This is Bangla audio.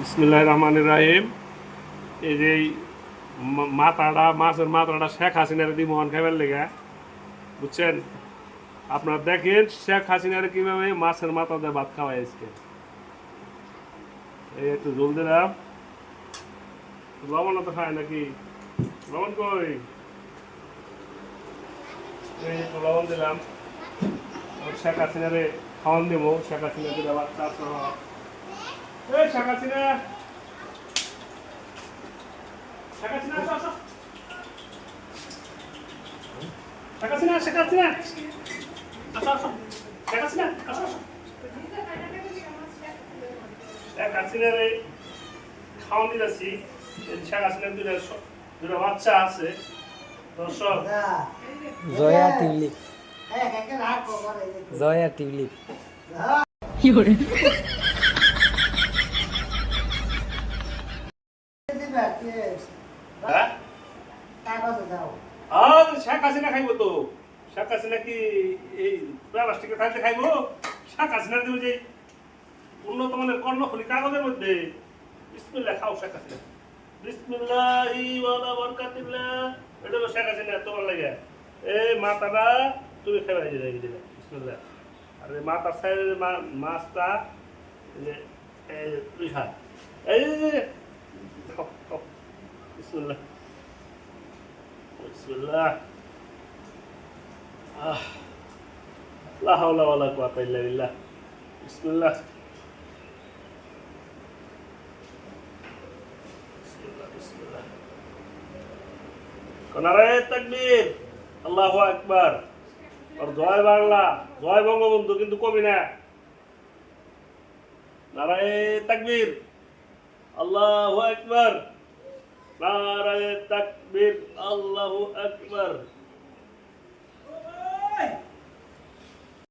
বিসমিল্লাহ রহমান রাহিম। এই যে মাথাটা মাছের মাথাটা শেখ হাসিনার দি মোহন খাইবার লেগা। বুঝছেন? আপনারা দেখেন শেখ হাসিনার কীভাবে মাছের মাথা দিয়ে ভাত খাওয়াই আজকে। এই একটু জল দিলাম। লবণ তো খায় নাকি? লবণ কই? এই একটু লবণ দিলাম। শেখ হাসিনারে খাওয়ান দেবো শেখ হাসিনা দিলে বাচ্চা আছে। আমার। এই শেখ হাসিনা আসো আসো। শেখ হাসিনা আসো আসো। শেখ আসো আসো। খাওয়ান শেখ দুটা বাচ্চা আছে। দর্শক। জয়া টিউলিপ। জয়া টিউলিপ। হ্যাঁ। আর শেখ হাসিনা খাইবো তো শেখ হাসিনা কি এই প্লাস্টিকে থাকতে খাইবো শেখ হাসিনা দিব যে উন্নত মানের কর্ণফুলি কাগজের মধ্যে বিসমিল্লাহ খাও শেখ হাসিনা বিসমিল্লাহি ওয়ালা বারাকাতিল্লাহ এটা শেখ হাসিনা তোমার লাগে এই মাথাটা তুমি খাইবা এই যে এই যে বিসমিল্লাহ আর এই মাথার সাইডে মাছটা এই এই বিসমুল্লাহ বিসমুল্লাহ আহ লা হাওলা ওয়ালা কুওয়াতা ইল্লা বিল্লাহ বিসমিল্লাহ নারায় তাকবীর আল্লাহ আকবার আর জয় বাংলা জয় বঙ্গবন্ধু কিন্তু কবি না নারায় তাকবীর আল্লাহ আকবার নারায়ে তাকবীর আল্লাহু আকবার।